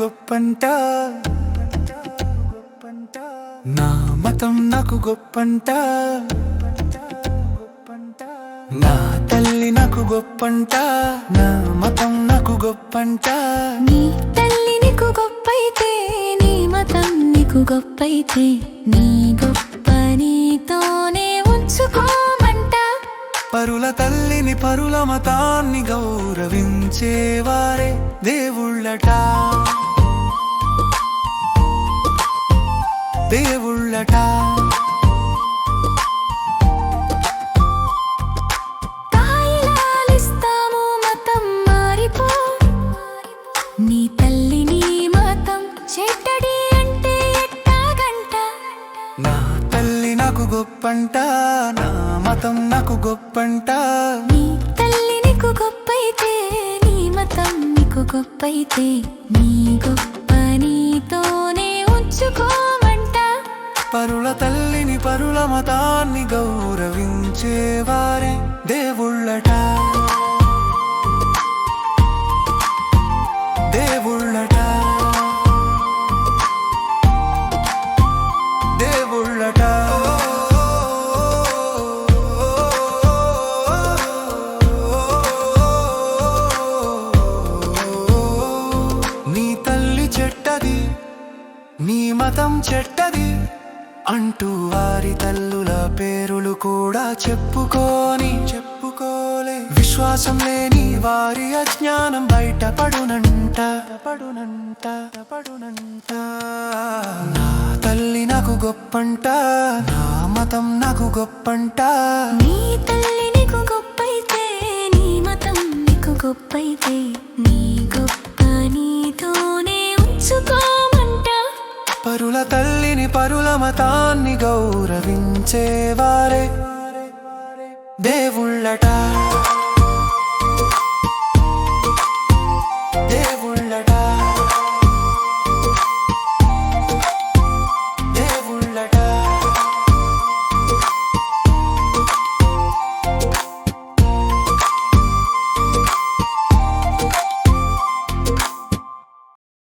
గొప్పంట. నా మతం నాకు గొప్పంట. నా తల్లి నాకు గొప్పంట. నా మతం నాకు గొప్పంట. నీ తల్లి నీకు గొప్పైతే నీ మతం నీకు గొప్పైతే నీ గొప్ప నీతోనే పరుల మతాన్ని గౌరవించేవారే దేవుళ్ళట. దేవుళ్ళట. తాయిలాలిస్తాము మతం మారిపో. నీ తల్లి నీ మతం చెడ్డడి అంటే ఎట్టాగంట? నా తల్లి నాకు గొప్పంట నా మతం నాకు గొప్పంట. నీ తల్లి నీకు గొప్పైతే నీ మతం నీకు గొప్పైతే నీ గొప్ప నీతోనే ఉంచుకోమంట. పరుల తల్లిని పరుల మతాన్ని గౌరవించేవారే దేవుళ్ళట. దేవుళ్ళట నీ మతం చెట్టది అంటూ వారి తల్లుల పేరులు కూడా చెప్పుకోని చెప్పుకోలే. విశ్వాసం లేని వారి అజ్ఞానం బయట పడునంట పడునంట పడునంట. నా తల్లి నాకు గొప్పంట నా మతం నాకు గొప్పంట. నీ తల్లి నీకు గొప్పైతే నీ మతం నీకు గొప్పైతే. మతాన్ని గౌరవించేవారే. దేవుళ్ళట